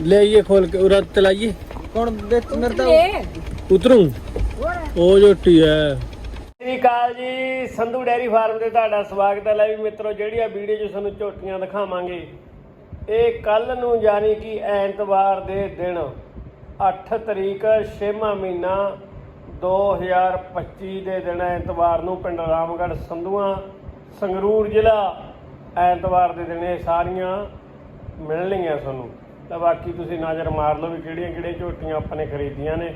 ले आइए खोल के उरा चलाइए कौन देख मरता ਉਤਰੂ ਉਹ ਜੋਟੀ ਹੈ ਸ੍ਰੀ ਅਕਾਲ ਜੀ ਸੰਧੂ ਡੈਰੀ ਫਾਰਮ ਤੇ ਤੁਹਾਡਾ ਸਵਾਗਤ ਹੈ ਲੈ ਵੀ ਮਿੱਤਰੋ ਜਿਹੜੀ ਆ ਵੀਡੀਓ 'ਚ ਤੁਹਾਨੂੰ ਝੋਟੀਆਂ ਦਿਖਾਵਾਂਗੇ ਇਹ ਕੱਲ ਨੂੰ ਯਾਨੀ ਕਿ ਐਤਵਾਰ ਦੇ ਦਿਨ 8 ਤਰੀਕ 6ਵਾਂ ਮਹੀਨਾ 2025 ਦੇ ਦਿਨ ਐਤਵਾਰ ਨੂੰ ਪਿੰਡ ਰਾਮਗੜ੍ਹ ਸੰਧੂਆਂ ਸੰਗਰੂਰ ਜ਼ਿਲ੍ਹਾ ਐਤਵਾਰ ਦੇ ਦਿਨ ਇਹ ਸਾਰੀਆਂ ਮਿਲਣਗੀਆਂ ਤੁਹਾਨੂੰ ਤਾਂ ਬਾਕੀ ਤੁਸੀਂ ਨਜ਼ਰ ਮਾਰ ਲਓ ਵੀ ਕਿਹੜੀਆਂ ਕਿਹੜੀਆਂ ਝੋਟੀਆਂ ਆਪਾਂ ਨੇ ਖਰੀਦੀਆਂ ਨੇ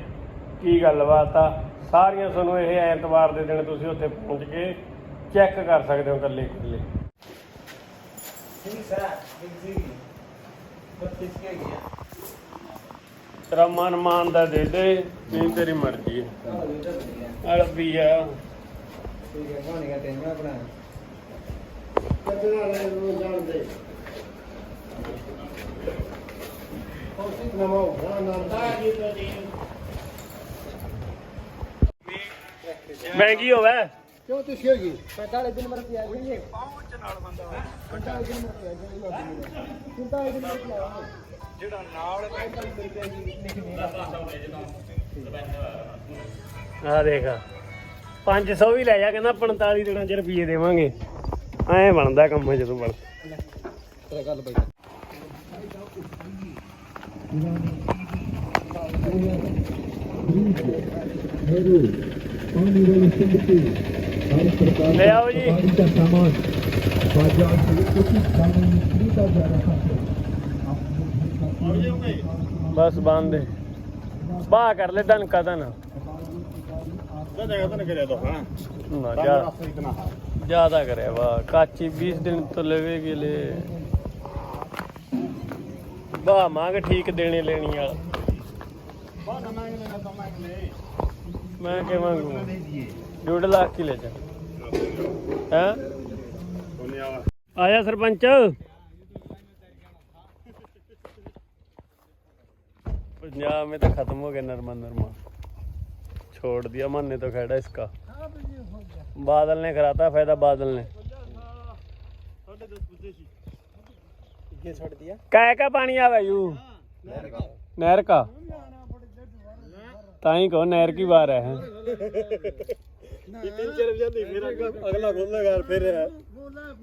ਕੀ ਗੱਲਬਾਤ ਆ। ਸਾਰੀਆਂ ਤੁਹਾਨੂੰ ਇਹ ਐਤਵਾਰ ਦੇ ਦਿਨ ਤੁਸੀਂ ਉੱਥੇ ਪਹੁੰਚ ਕੇ ਚੈੱਕ ਕਰ ਸਕਦੇ ਹੋ ਇਕੱਲੇ ਇਕੱਲੇ। ਤੇਰਾ ਮਨ ਮਾਨ ਦਾ ਦੇ ਦੇ ਵੀ ਤੇਰੀ ਮਰਜ਼ੀ ਹੈ ਅਲਬੀ ਆ। ਕੌਸ਼ਿਕ ਮਹਿੰਗੀ ਹੋਵੇ। ਕਿਉਂ ਤੁਸੀਂ ਹੋਗੀ 45 ਦਿਨ ਮਰ ਪਿਆ ਜੀ ਪਹੁੰਚ ਨਾਲ ਬੰਦਾ 45 ਦਿਨ ਮਰ ਪਿਆ ਜੀ 45 ਦਿਨ ਮਰ ਪਿਆ ਜਿਹੜਾ ਨਾਲ ਆ ਦੇਖ। 500 ਵੀ ਲੈ ਜਾ ਕਹਿੰਦਾ 45 ਦਿਨਾਂ ਚ ਰੁਪਏ ਦੇਵਾਂਗੇ। ਐ ਬਣਦਾ ਕੰਮ ਜਦੋਂ ਬਣ ਗੱਲ ਬਈ। ले आओ जी का सामान बाजार से उचित दाम में खरीदा जा रहा है बस बांध दे बा कर ले दन का दन ज्यादा करे वाह काची बीस दिन तो लेवेगी ले ਲਵੇਗੀ ਲੈ ਬਾਹ ਮੰਗ ਠੀਕ ਦੇਣੇ ਲੈਣੀ ਵਾਲਾ ਮੈਂ ਕਿ ਮੰਗੂ ਡੇਢ ਲੱਖ ਹੀ ਲੈ ਜਾ ਹੈ ਆਇਆ ਸਰਪੰਚ पंजाब में तो खत्म हो गया नरमा नरमा छोड़ दिया मन ने तो खड़ा इसका बादल ने कराता फायदा बादल ने ਕਾਇ ਕਾ ਪਾਣੀ ਆਵੇ ਯੂ? ਨਹਿਰ ਕਾ। ਤਾਂ ਹੀ ਕਹੋ ਨਹਿਰ ਕੀ ਵਾਰ ਹੈ।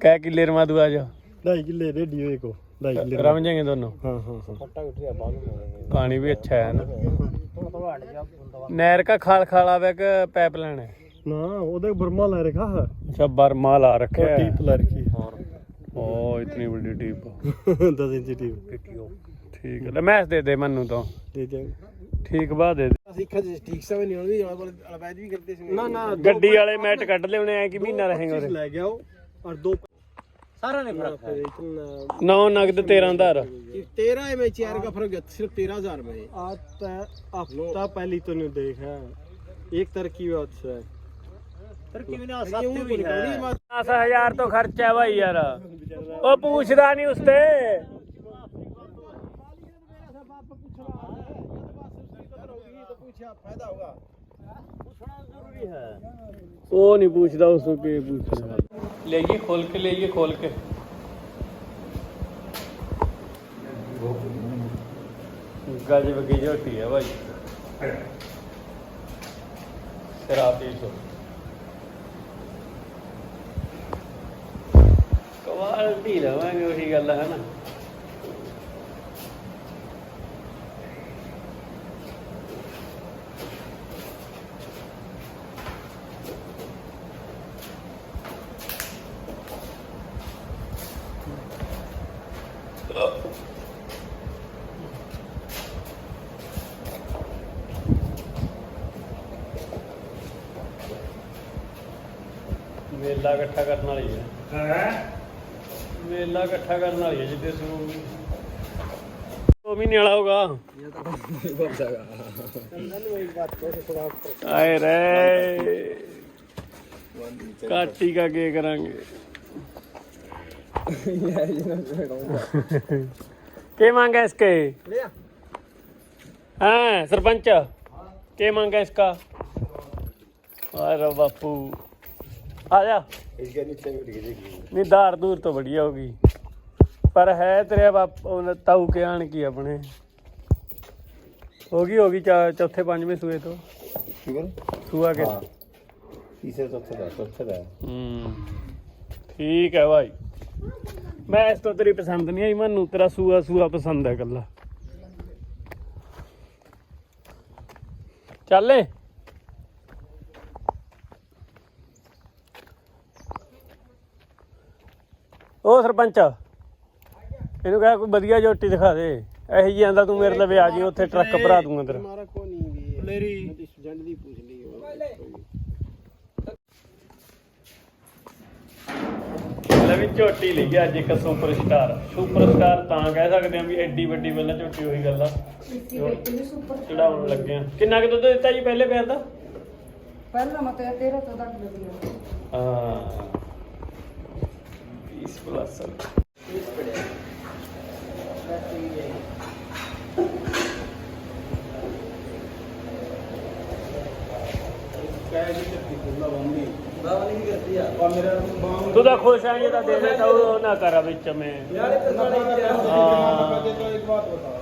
ਕਾਇ ਕਿੱਲੇ ਰਮਾ ਦੂ ਆ ਜਾ। ਢਾਈ ਕਿੱਲੇ ਰੇਡੀ ਹੋਏ ਕੋ ਢਾਈ ਕਿੱਲੇ ਰਮ ਜਾਏਗੇ ਦੋਨੋਂ। ਪਾਣੀ ਵੀ ਅੱਛਾ ਹੈ ਨਾ। ਨਹਿਰ ਕਾ ਖਾਲ ਖਾਲ ਆਵੇ ਕਿ ਪਾਈਪ ਲਾਈਨ ਨਾ ਉਹਦੇ ਬਰਮਾ ਲਾ ਰੱਖਾ ਅੱਛਾ ਬਰਮਾ ਲਾ ਰੱਖਿਆ ਟੀਪ ਲਾ ਰੱਖੀ ओ इतनी बड़ी टीप 10 ਇੰਚ ਟੀਪ ठीक है ले मैच दे दे मन्नू तो ਦੇ ਦੇ ਠੀਕ ਬਾਅਦ ਦੇ ਦੇ ਅਸੀਂ ਖਜ ਠੀਕ ਸਮਝ ਨਹੀਂ ਆਉਂਦੀ ਉਹਨਾਂ ਕੋਲ ਅਲਵੈਦ ਵੀ ਕਰਦੇ ਸੀ ਨਾ ਨਾ ਗੱਡੀ ਵਾਲੇ ਮੈਟ ਕੱਢ ਲਿਆਉਣੇ ਆ ਕਿ ਮਹੀਨਾ ਰਹੇਗਾ ਉਰੇ ਲੈ ਗਿਆ ਉਹ ਔਰ ਦੋ सारा नहीं फर्क है इतना ਨੌ ਨਗਦ 13000 तेरह में चेयर का फर्क है सिर्फ तेरह हजार में आता हफ्ता पहली तो नहीं देखा एक तरक्की में अच्छा है ਫਿਰ ਕਿਵੇਂ ਨਾ 7000 ਵੀ ਨਿਕਲਦੀ ਮੈਂ 10000 ਤੋਂ ਖਰਚਾ ਹੈ ਭਾਈ ਯਾਰ। ਉਹ ਪੁੱਛਦਾ ਨਹੀਂ ਉਸਤੇ। ਉਹ ਨਹੀਂ ਪੁੱਛਦਾ ਉਸ ਨੂੰ ਕੀ ਪੁੱਛਦਾ ਲੈ ਜੀ ਖੋਲ ਕੇ ਲੈ ਜੀ ਖੋਲ ਕੇ। ਗਾਜੇ ਵਗੀ ਝੋਟੀ ਹੈ ਭਾਈ ਸ਼ਰਾਬ ਪੀ ਸੋ ਧੀ ਲਵਾਂਗੇ ਉਹੀ ਗੱਲ ਹੈ ਨਾ ਮੇਲਾ ਇਕੱਠਾ ਕਰਨ ਵਾਲੇ ਵੇਲਾ ਇਕੱਠਾ ਕਰਨ ਵਾਲੀ ਹੈ ਜਿੱਦੇ ਸਰੂ ਦੋ ਮਹੀਨੇ ਵਾਲਾ ਹੋਗਾ ਆਏ ਰੇ। ਕਾਟੀ ਕਾ ਕੇ ਕਰਾਂਗੇ। ਕੀ ਮੰਗਾ ਇਸਕੇ? ਹਾਂ, ਸਰਪੰਚ? ਕੀ ਮੰਗਾ ਇਸਕਾ? ਆ ਬਾਪੂ। बापू आ जा इसके नीचे भी गिरेगी नहीं धार दूर तो बढ़िया होगी पर है तेरे बाप ताऊ के आन की अपने ਹੋ ਗਈ ਹੋ ਗਈ ਚਾ- ਚੌਥੇ ਪੰਜਵੇਂ ਸੂਏ ਤੋਂ ਸ਼ੂਗਰ ਸੂਆ ਕੇ ਹਾਂ ਤੀਸਰੇ ਚੌਥੇ ਦਾ ਚੌਥੇ ਦਾ ਹੂੰ ਠੀਕ ਹੈ ਭਾਈ ਮੈਂ ਇਸ ਤੋਂ ਤੇਰੀ ਪਸੰਦ ਨਹੀਂ ਆਈ ਮੈਨੂੰ ਤੇਰਾ ਸੂਆ ਸੂਆ ਪਸੰਦ ਹੈ ਗੱਲਾਂ ਚੱਲੇ ਉਹ ਸਰਪੰਚ ਇਹਨੂੰ ਕਹਿ ਕੋਈ ਵਧੀਆ ਜੋਟੀ ਦਿਖਾ ਦੇ। ਇਹੋ ਜੀ ਆਂਦਾ ਤੂੰ ਮੇਰੇ ਲਵੇ ਆ ਜੀ ਉੱਥੇ ਟਰੱਕ ਭਰਾ ਦੂੰਗਾ ਤੇਰਾ ਮਾਰਾ ਕੋ ਨਹੀਂ ਵੀ ਮੇਰੀ ਸਟੂਡੈਂਟ ਦੀ ਪੁੱਛ ਲਈ ਲਵੀ ਝੋਟੀ ਲਈ ਅੱਜ ਇੱਕ ਸੁਪਰ ਸਟਾਰ ਸੁਪਰ ਸਟਾਰ ਤਾਂ ਕਹਿ ਸਕਦੇ ਆ ਵੀ ਐਡੀ ਵੱਡੀ ਬੱਲਾ ਝੋਟੀ ਉਹੀ ਗੱਲ। ਆ ਚੜਾਉਣ ਲੱਗੇ ਆ। ਕਿੰਨਾ ਕੁ ਦੁੱਧ ਦਿੱਤਾ ਜੀ ਪਹਿਲੇ ਪੈਰ ਦਾ? ਪਹਿਲਾਂ ਮਤੇ 13 14 ਕਿਲੋ ਦੀ ਹਾਂ। 20 ਪਲੱਸ ਤੂੰ ਤਾਂ ਖੁਸ਼ ਆ ਜੇ ਤਾਂ ਦੇ ਦੇ ਤਾਂ ਉਹ ਨਾ ਕਰਾ ਵਿੱਚ ਮੈਂ। ਹਾਂ।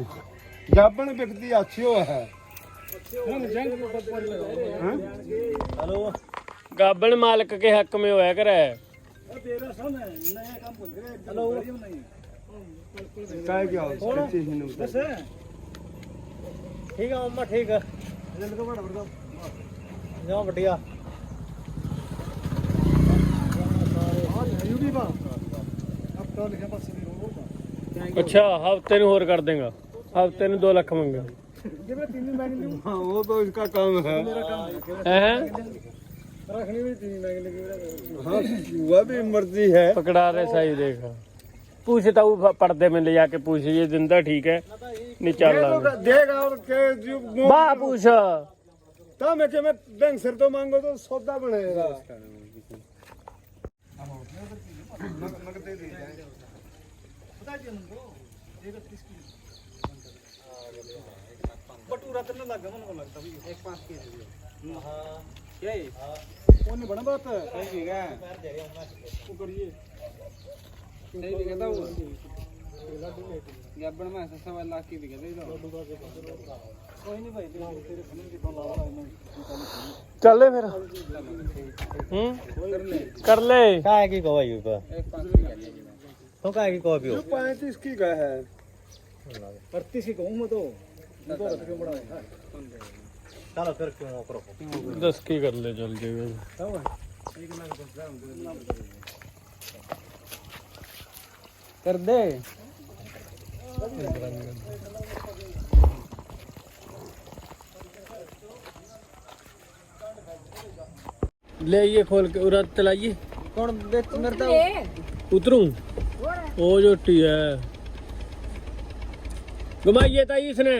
पता जाबन व्यक्ति अच्छो है हेलो गाबन मालिक के हक में होया करे काय क्या कच्चे ही नहीं ठीक है अम्मा ठीक है जाओ बढ़िया अच्छा हफ्ते ਨੂੰ ਹੋਰ ਕਰ ਦੇਗਾ ਹਫ਼ਤੇ ਨੂੰ 2 ਲੱਖ ਮੰਗਿਆ ਜਿਵੇਂ ਤੀਵੀਂ ਮੰਗ ਲਈ हाँ वो तो इसका काम है ਹੈ ਰੱਖਣੀ ਵੀ ਤੀਵੀਂ ਮੰਗ ਲਈ हाँ वह भी मर्जी है पकड़ा रहे सही देखा पूछता हूँ पर्दे में ले जाके पूछ ये जिंदा ठीक है नहीं चल ये रहा तो देगा और के जो वाह पूछ ਤਾਂ ਮੈਂ ਕਿਵੇਂ ਬੈਂਕ ਸਿਰ ਤੋਂ ਮੰਗੋ ਤਾਂ ਸੌਦਾ ਬਣੇਗਾ तो मैं के मैं बैंक सिर तो मांगो तो सौदा बनेगा ਉਹਨੇ ਬਣਾ ਬਾਤ ਹੈ ਠੀਕ ਹੈ ਉਹ ਕਰੀਏ ਨਹੀਂ ਵੀ ਕਹਿੰਦਾ ਉਹ ਗੱਬਣ ਮੈਂ ਸਵਾ ਲੱਖ ਕੀ ਵੀ ਕਹਿੰਦੇ ਕੋਈ ਨਹੀਂ ਭਾਈ ਤੇਰੇ ਸਮਝ ਕੇ ਤੋਂ ਲਾਵਾ ਇਹਨਾਂ चल फिर हम्म कर ले काय की कवा यू का एक पाँच की कर तो काय की कवा पियो जो पैंतीस की का है अड़तीस की कहूँ मैं तो उनको रख के बड़ा है चलो फिर क्यों करो दस की कर ले चल जाएगा कर दे ले ये खोल के उरा चलाइए कौन देख मेरे तो उतरूं ओ जोटी है ਗਮਾਈਏ ਤਾਈ ਇਸਨੇ।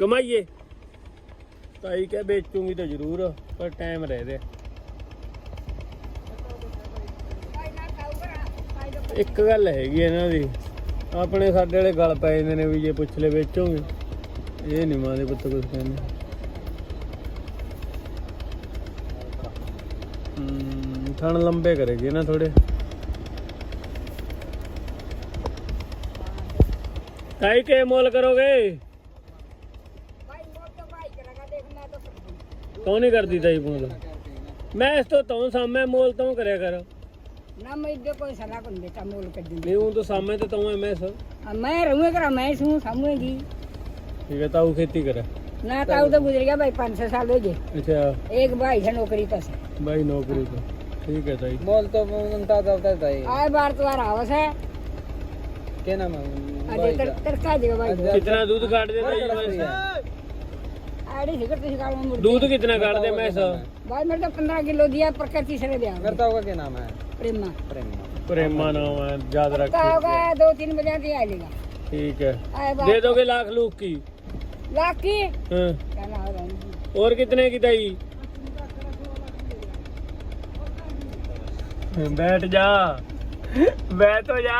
ਗਮਾਈਏ ਤਾਈ ਕਹੇ ਵੇਚੂਗੀ ਤਾਂ ਜ਼ਰੂਰ, ਪਰ ਟਾਈਮ ਰਹਿ ਦੇ ਇੱਕ ਗੱਲ ਹੈਗੀ ਇਹਨਾਂ ਦੀ, ਆਪਣੇ ਸਾਡੇ ਵਾਲੇ ਗੱਲ ਪੈ ਜਾਂਦੇ ਨੇ ਵੀ ਜੇ ਪੁੱਛ ਲੈ ਵੇਚੋਗੇ। ਇਹ ਨਹੀਂ ਮਾਂ ਦੇ ਪੁੱਤ ਕੁਝ ਕਹਿੰਦੇ। ਹੂੰ, ਥਣ ਲੰਬੇ ਕਰੇਗੇ ਨਾ ਥੋੜੇ ढाई के मोल करोगे क्यों नहीं करती ढाई मोल मैं इस तो तो सामने मोल तो करे करो ना मैं इधर कोई सलाह कौन देता मोल कर दी नहीं हूं तो सामने तो तुम मैं सो मैं रहूं करा मैं हूं सामने जी ठीक है ताऊ खेती करे ना ताऊ तो गुजर गया भाई पाँच छह साल हो गए अच्छा एक भाई है नौकरी पर भाई नौकरी पर ठीक है ताई मोल तो उनका करता है ताई आए बार तुम्हारा हाउस है क्या नाम है अरे तर तरका देगा भाई कितना दूध काट देता ये भैंस आड़ी सिकर तो शिकार में मुड़ दूध कितना काट दे मैं सब भाई मेरे तो पंद्रह किलो दिया पर का तीसरे दिया करता होगा क्या नाम है प्रेमा प्रेम प्रेमा नाम है याद रख का होगा दो तीन बजे के आएगा ਠੀਕ है आए दे दोगे लाख लूख की लाकी हाँ। कहना हो रहा है और कितने की दई बैठ जा बैठ तो जा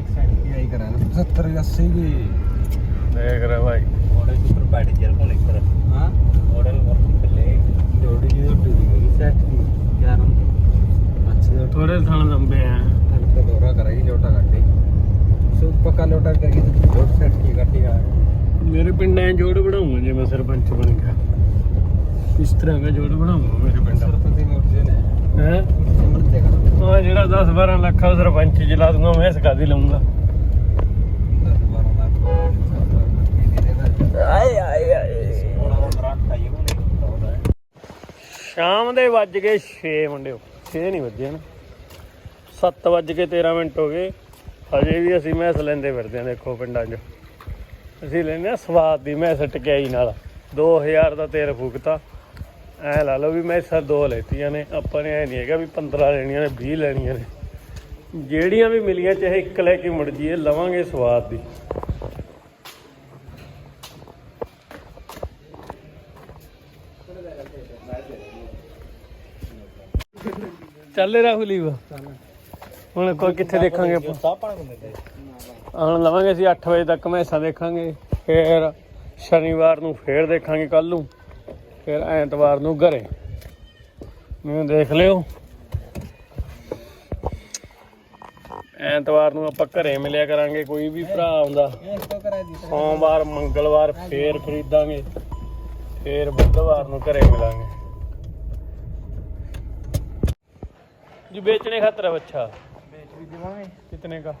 बंदे ने एक साइड की आई करा 70 80 की देख रहे भाई और ऊपर बैठ गया कौन एक तरफ हां और और ले जोड़ी की जोड़ी की सेट की यार अच्छे जोड़ थोड़े थान लंबे हैं का दौरा करेगी जोटा काटी सो पक्का लोटा करेगी तो जोड़ सेट की काटी का मेरे पिंड में जोड़ बनाऊंगा जी मैं सरपंच बन गया इस तरह का जोड़ बनाऊंगा मेरे पिंड सरपंच में उठ जाने है समझ देगा हाँ जेड़ा 10 12 लाख का सरपंच जिला दूंगा मैं इसका दी लूंगा 10 12 लाख आए आए आए और और रखा ये कौन एक होता है ਸ਼ਾਮ ਦੇ ਵੱਜ ਗਏ 6 ਮੁੰਡਿਓ 6 ਨਹੀਂ ਵੱਜੇ ਨਾ 7 ਵੱਜ ਕੇ 13 ਮਿੰਟ ਹੋ ਗਏ ਹਜੇ ਵੀ ਅਸੀਂ ਮੈਸ ਲੈਂਦੇ ਫਿਰਦੇ ਆ ਦੇਖੋ ਪਿੰਡਾਂ 'ਚ ਅਸੀਂ ਲੈਂਦੇ ਆ ਸਵਾਦ ਦੀ ਮੈਸ ਟਕਿਆਈ ਨਾਲ 2000 ਦਾ ਤੇਲ ਫੂਕਤਾ ਐ ਲਾ ਲਓ ਵੀ ਮੈਂ ਸਰ ਦੋ ਲੈਤੀਆਂ ਨੇ, ਆਪਾਂ ਨੇ ਐ ਨਹੀਂ ਹੈਗਾ ਵੀ 15 ਲੈਣੀਆਂ ਨੇ 20 ਲੈਣੀਆਂ ਨੇ। ਜਿਹੜੀਆਂ ਵੀ ਮਿਲੀਆਂ, ਚਾਹੇ ਇੱਕ ਲੈ ਕੇ ਮੁੜ ਜੀਏ ਲਵਾਂਗੇ ਸਵਾਦ ਦੀ। ਚੱਲੇ ਰਾਹੁਲੀ ਵਾ ਹੁਣ ਕੋਈ ਕਿੱਥੇ ਦੇਖਾਂਗੇ ਆਪਾਂ? ਹੁਣ ਲਵਾਂਗੇ ਅਸੀਂ 8 ਵਜੇ ਤੱਕ, ਮੈਂ ਮੈਸਾਂ ਦੇਖਾਂਗੇ। ਫੇਰ ਸ਼ਨੀਵਾਰ ਨੂੰ ਫੇਰ ਦੇਖਾਂਗੇ ਕੱਲ ਨੂੰ। ਫਿਰ ਐਤਵਾਰ ਨੂੰ ਘਰੇ। ਮੈਨੂੰ ਦੇਖ ਲਿਓ। ਐਤਵਾਰ ਨੂੰ ਆਪਾਂ ਘਰੇ ਮਿਲਿਆ ਕਰਾਂਗੇ ਕੋਈ ਵੀ ਭਰਾ ਆਉਂਦਾ। ਸੋਮਵਾਰ ਮੰਗਲਵਾਰ ਫੇਰ ਖਰੀਦਾਂਗੇ। ਫੇਰ ਬੁੱਧਵਾਰ ਨੂੰ ਘਰੇ ਮਿਲਾਂਗੇ। ਜੀ ਵੇਚਣੇ ਖਾਤਰ ਬੱਚਾ। ਵੇਚ ਵੀ ਦਿਵਾਂਗੇ। ਕਿਤਨੇ ਦਾ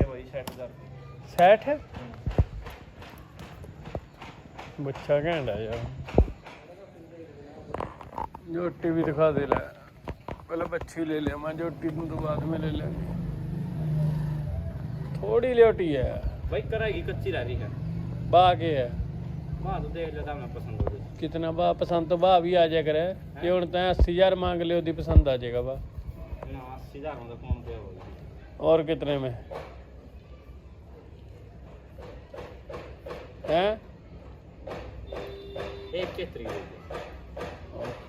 ਇਹ ਭਾਈ 60000 60 ਬੱਚਾ ਘੈਂਟਾ ਯਾਰ ਜੋਟੀ ਵੀ ਦਿਖਾ ਦੇ ਲੈ ਪਹਿਲਾਂ ਬੱਚੀ ਲੈ ਲਿਆ ਮੈਂ ਜੋਟੀ ਨੂੰ ਤੋਂ ਬਾਅਦ में ले लेंगे थोड़ी लियोटी है भाई कराएगी कच्ची रह रही है बा के है मां तो देख लेता मैं पसंद हो गई कितना बा पसंद तो बा भी आ जाया करे ये ਹੁਣ ਤਾਂ 80000 मांग लियो दी पसंद आ जाएगा बा ना 80000 में तो कौन दे होगी और कितने में हैं एक के तरीके और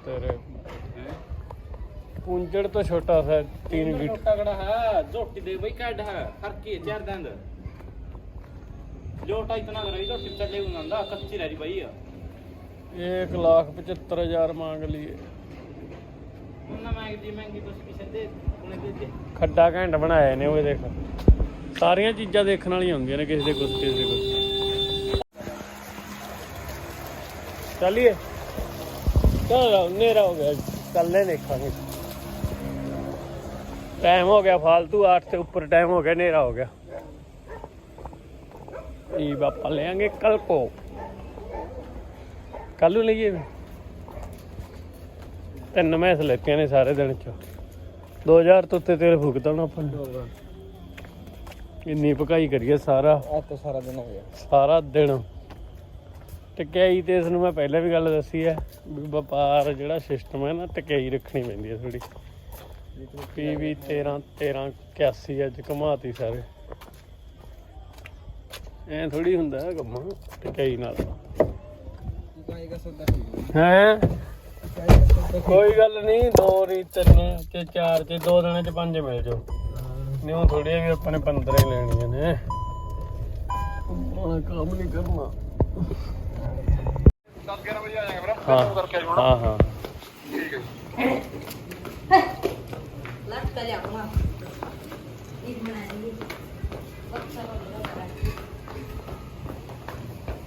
तेरे पूंजड़ तो छोटा सा है, तीन फीट छोटा कड़ा है जोटी दे भाई कैड है हर की चार दंद जोटा इतना कर रही जोटी चले उनंदा कच्ची रह रही भाई एक लाख पचहत्तर हजार मांग लिए उन्ना महंगी दी महंगी तो किसे दे उन्हें दे दे ਖੱਡਾ ਘੈਂਟ ਬਣਾਏ ਨੇ ਉਹ ਦੇਖ ਸਾਰੀਆਂ ਚੀਜ਼ਾਂ ਦੇਖਣ ਵਾਲੀਆਂ ਹੁੰਦੀਆਂ ਨੇ ਕਿਸੇ ਦੇ ਕੁਝ ਕਿਸੇ ਦੇ ਕੁਝ ਚੱਲੀਏ। ਚਲੋ ਨੇਰਾ ਹੋ ਗਿਆ ਕੱਲੇ ਦੇਖਾਂਗੇ ਟਾਈਮ ਹੋ ਗਿਆ ਫालतू 8 ਤੇ ਉੱਪਰ ਟਾਈਮ ਹੋ ਗਿਆ ਨੇਰਾ ਹੋ ਗਿਆ। ਇਹ ਬਾਪਾ ਲੈਾਂਗੇ ਕੱਲ ਕੋ ਕੱਲ ਨੂੰ ਲਈਏ ਤਿੰਨ ਮੈਸ ਲੈਤੀਆਂ ਨੇ ਸਾਰੇ ਦਿਨ ਚ। 2000 ਤੋਂ ਉੱਤੇ ਤੇਲ ਫੁਕਦਾ ਹੁਣ ਆਪਾਂ ਇੰਨੀ ਪਕਾਈ ਕਰੀਏ ਸਾਰਾ। ਆ ਤਾਂ ਸਾਰਾ ਦਿਨ ਹੋ ਗਿਆ। ਸਾਰਾ ਦਿਨ। ਟਕਿਆਈ ਤੇ ਇਸ ਨੂੰ ਮੈਂ ਪਹਿਲਾਂ ਵੀ ਗੱਲ ਦੱਸੀ ਹੈ ਵੀ ਵਪਾਰ ਜਿਹੜਾ ਸਿਸਟਮ ਹੈ ਨਾ ਟਕਿਆਈ ਰੱਖਣੀ ਪੈਂਦੀ ਹੈ ਥੋੜੀ ਪੀਵੀ 13 13 81 ਅੱਜ ਘਮਾਤੀ ਸਾਰੇ। ਐ ਥੋੜੀ ਹੁੰਦਾ ਕੰਮਾਂ ਟਕਿਆਈ ਨਾਲ। ਹੈ? ਕੋਈ ਗੱਲ ਨਹੀਂ ਦੋ ਰੀ ਤਿੰਨ ਤੇ ਚਾਰ ਤੇ ਦੋ ਦਿਨਾਂ ਚ ਪੰਜ ਮਿਲ ਜਾਓ। ਨਿਉ ਥੋੜੀ ਵੀ ਆਪਾਂ 15 ਲੈਣੀਆਂ ਨੇ। ਕੰਮ ਨਹੀਂ ਕਰਨਾ। 10 11 ਵਜੇ ਆ ਜਾਏਗਾ ਵੀਰ ਹਾਂ ਕਰਕੇ ਹਾਂ ਹਾਂ लट कर जाऊंगा एक बनाएंगे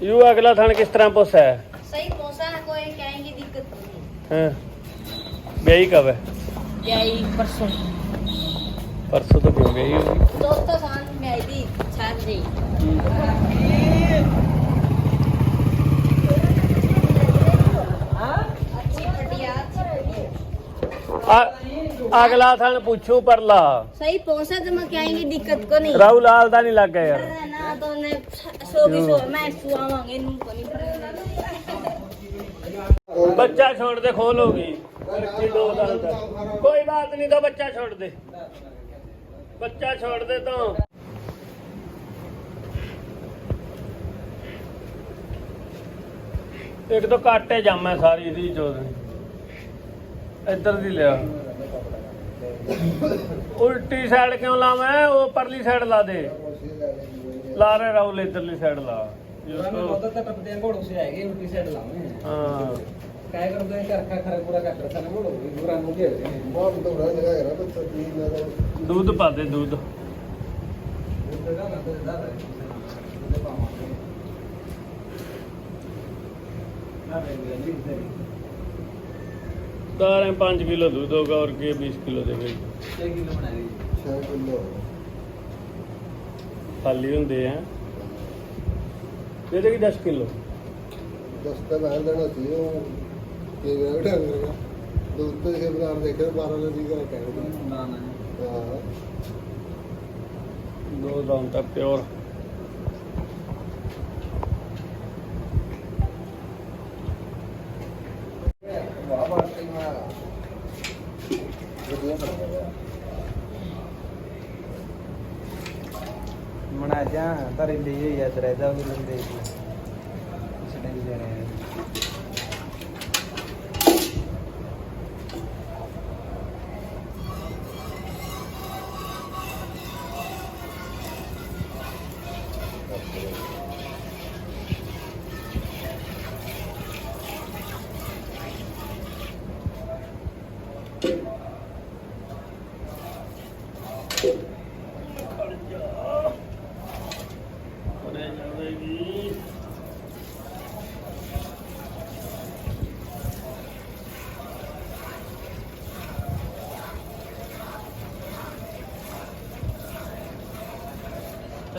ਯੂ ਅਗਲਾ ਥਣ ਕਿਸ ਤਰ੍ਹਾਂ ਪੁੱਛ ਹੈ सही पहुंचा है कोई क्या की दिक्कत नहीं ਹਾਂ ਵਿਆਹੀ ਕਬ ਹੈ यही परसों परसों तो क्यों गई होगी दोस्तों साथ में आई थी ਜੀ अच्छी ਆ- ਅਗਲਾ ਥਣ ਪੁੱਛੂ ਪਰਲਾ सही पहुंचा तो मैं क्या आएंगे दिक्कत को नहीं ਰਾਹੁਲ ਲਾਲ ਦਾ ਨਹੀਂ ਲੱਗ ਗਿਆ ਯਾਰ ना तो ने सो भी सो मैं सुआवांगे नु को नहीं ਬੱਚਾ ਛੋੜ ਦੇ ਖੋਲ ਹੋਗੀ ਬੱਚੀ ਦੋ ਦੰਦ ਕੋਈ ਬਾਤ ਨਹੀਂ ਤਾਂ ਬੱਚਾ ਛੋੜ ਦੇ ਬੱਚਾ ਛੋੜ ਦੇ ਤਾਂ ਇੱਕ ਤਾਂ ਕਾਟੇ ਜਾਮਾ ਸਾਰੀ ਦੀ ਜੋਦਨੀ ਇੱਧਰ ਦੀ ਲਿਆ। ਉਲਟੀ ਸਾਈਡ ਕਿਉਂ ਲਾਵਾਂ? ਉਹ ਪਰਲੀ ਸਾਈਡ ਲਾ ਦੇ। ਲਾ ਰਹੇ ਰਾਉਲ ਇੱਧਰਲੀ ਸਾਈਡ ਲਾ। ਹਾਂ। ਕਾਇ ਦੁੱਧ ਪਾ ਦੇ ਦੁੱਧ। ਨਾ ਤੇ ਜੀ दाल है पाँच किलो दूध होगा और के बीस किलो देगा छः किलो छः किलो खाली होंगे हैं दे देगी दस किलो दस का बाहर देना चाहिए वो के ढंग रहेगा दूध तो इसे बना देखे बारह का जी करेगा हाँ दो दाम तक प्योर ਮਣਾ ਜਾ ਤਰੇ ਲਈ ਯਾਦ ਰਹਿਦਾ ਉਹ ਲੰਦੇ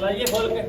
चलाइए खोल के